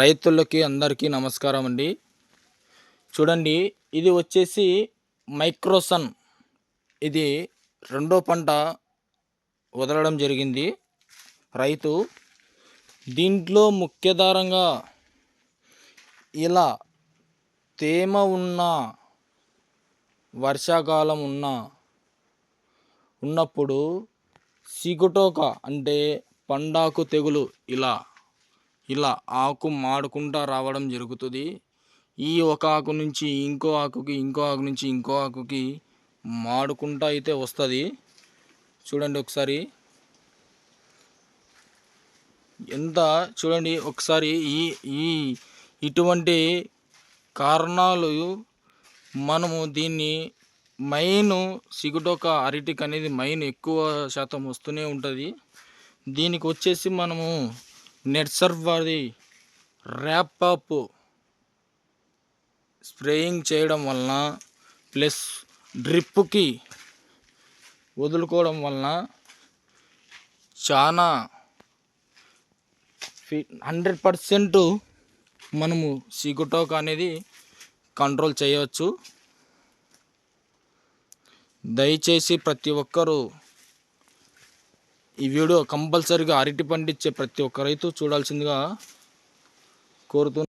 రైతులకి అందరికీ నమస్కారం అండి. చూడండి ఇది వచ్చేసి మైక్రోసన్. ఇది రెండో పంట వదలడం జరిగింది రైతు. దీంట్లో ముఖ్యధారంగా ఇలా తేమ ఉన్న వర్షాకాలం ఉన్న ఉన్నప్పుడు సిగుటోక అంటే పండాకు తెగులు ఇలా ఇలా ఆకు మాడుకుంటా రావడం జరుగుతుంది. ఈ ఒక ఆకు నుంచి ఇంకో ఆకుకి ఇంకో ఆకు నుంచి ఇంకో ఆకుకి మాడుకుంటా అయితే వస్తుంది. చూడండి ఒకసారి. ఎంత చూడండి ఒకసారి ఈ ఈ ఇటువంటి కారణాలు మనము దీన్ని మైన్ సిగుటొక అరటికి అనేది మైన్ ఎక్కువ శాతం వస్తూనే ఉంటుంది. దీనికి వచ్చేసి మనము నెట్సర్వ్ అది ర్యాప్ అప్ స్ప్రేయింగ్ చేయడం వలన ప్లస్ డ్రిప్కి వదులుకోవడం వలన చాలా హండ్రెడ్ పర్సెంట్ మనము సిగుటోక్ అనేది కంట్రోల్ చేయవచ్చు. దయచేసి ప్రతి ఒక్కరూ ఈ వీడియో కంపల్సరీగా అరటి పండించే ప్రతి ఒక్క రైతు చూడాల్సిందిగా కోరుతూ